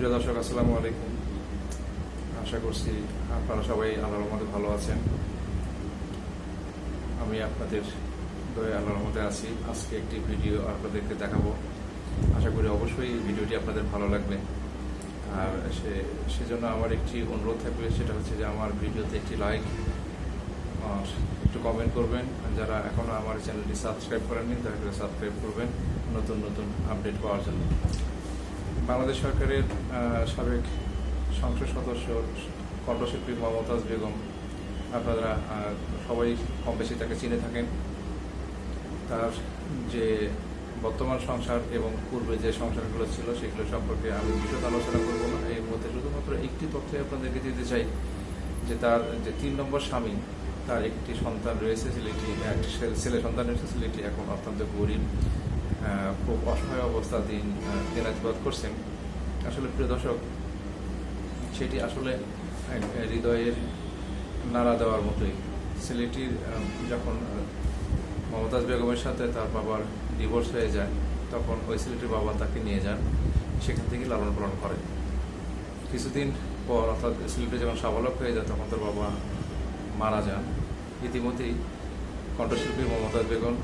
প্রিয় দর্শক, আসসালামু আলাইকুম। আশা করছি আপনারা সবাই আল্লাহর মধ্যে ভালো আছেন। আমি আপনাদের দয়ে আল্লাহর মধ্যে আছি। আজকে একটি ভিডিও আপনাদেরকে দেখাবো। আশা করি অবশ্যই এই ভিডিওটি আপনাদের ভালো লাগবে। আর সে, সেজন্য আমার একটি অনুরোধ থাকবে, সেটা হচ্ছে যে আমার ভিডিওতে একটি লাইক আর একটু কমেন্ট করবেন। যারা এখনও আমার চ্যানেলটি সাবস্ক্রাইব করেননি করে সাবস্ক্রাইব করবেন নতুন নতুন আপডেট পাওয়ার জন্য। বাংলাদেশ সরকারের সাবেক সংসদ সদস্য কণ্ঠশিল্পী মমতাজ বেগম, আপনারা সবাই কম বেশি তাকে চিনে থাকেন। তার যে বর্তমান সংসার এবং পূর্বে যে সংসারগুলো ছিল, সেগুলো সম্পর্কে আমি বিশদ আলোচনা করব না। এর মধ্যে শুধুমাত্র একটি তথ্য আপনাদেরকে দিতে চাই, যে তার, যে তিন নম্বর স্বামী, তার একটি সন্তান রয়েছে, ছেলেটি ছেলে সন্তান রয়েছে, ছেলেটি এখন অত্যন্ত গরিব। খুব অসহায় অবস্থা দিন দিনাতিপাত করছেন। আসলে প্রিয় দর্শক, সেটি আসলে হৃদয়ের নাড়া দেওয়ার মতোই। ছেলেটির যখন মমতাজ বেগমের সাথে তার বাবার ডিভোর্স হয়ে যায়, তখন ওই ছেলেটির বাবা তাকে নিয়ে যান, সেখান থেকে লালন পালন করে কিছুদিন পর অর্থাৎ ছেলেটি যখন স্বাবলক হয়ে যায়, তখন তার বাবা মারা যান। ইতিমধ্যেই কণ্ঠশিল্পী মমতাজ বেগম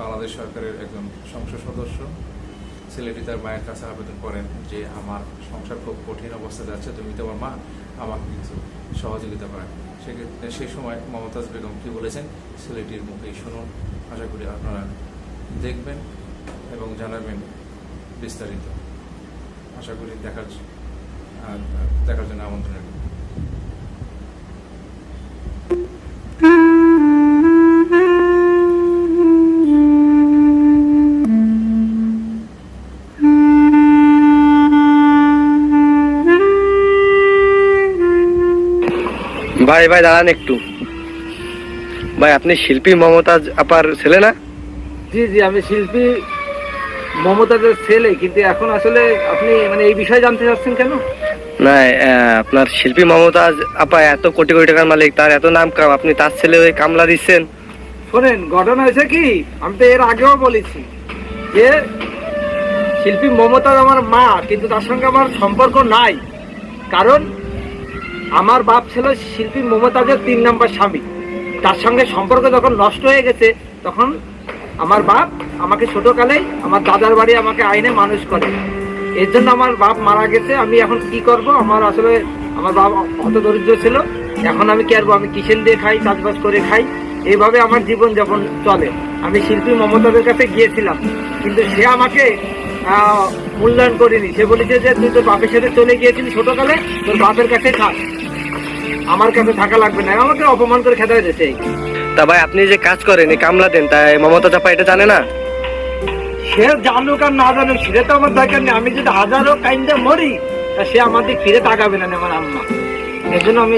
বাংলাদেশ সরকারের একজন সংসদ সদস্য। ছেলেটি তার মায়ের কাছে আবেদন করেন যে, আমার সংসার খুব কঠিন অবস্থা যাচ্ছে, তুমি তোমার মা আমাকে কিছু সহযোগিতা করেন। সেক্ষেত্রে সেই সময় মমতাজ বেগম কি বলেছেন? ছেলেটির মুখেই শুনুন। আশা করি আপনারা দেখবেন এবং জানাবেন বিস্তারিত। আশা করি দেখার দেখার জন্য আমন্ত্রণ ভাই ভাই দাঁড়ান একটু। ভাই আপনি শিল্পী মমতাজ আপার ছেলে না? জি জি আমি শিল্পী মমতাজের ছেলে কিন্তু এখন আসলে আপনি মানে এই বিষয়ে জানতে চাচ্ছেন কেন? না আপনার শিল্পী মমতাজ আপা এত কোটি কোটি টাকার মালিক তার এত নাম কাম আপনি তার ছেলে হয়ে কামলা দিচ্ছেন। শোনেন ঘটনা হয়েছে কি? আমি তো এর আগেও বলেছি যে শিল্পী মমতাজ আমার মা কিন্তু তার সঙ্গে আমার সম্পর্ক নাই। কারণ আমার বাপ ছিল শিল্পী মমতাজের তিন নম্বর স্বামী। তার সঙ্গে সম্পর্ক যখন নষ্ট হয়ে গেছে, তখন আমার বাপ আমাকে ছোটকালেই আমার দাদার বাড়ি আমাকে আইনে মানুষ করে। এর জন্য আমার বাপ মারা গেছে, আমি এখন কি করব? আমার আসলে আমার বাপ অত দরিদ্র ছিল, এখন আমি কি করব? আমি কিচেন দিয়ে খাই, চাষবাস করে খাই? এইভাবে আমার জীবন যখন চলে। আমি শিল্পী মমতাদের কাছে গিয়েছিলাম, কিন্তু সে আমাকে মূল্যায়ন করেনি। সে বলেছে যে তুই তোর বাপের সাথে চলে গিয়েছিলি ছোটকালে তোর বাপের কাছে থাক। আমার কাছে থাকা লাগবে না। আমাকে অপমান করে খেতে হয়েছে তা ভাই আপনি যে কাজ করেন এই কামলা দেন তাই মমতা আপা এটা জানে না? সে জানুক আর না জানুক সেটা তো আমার দরকার নেই। আমি যদি হাজারো কাইন্ডে মরি তা সে আমাদের ফিরে তাকাবে না আমার আম্মা। এর জন্য আমি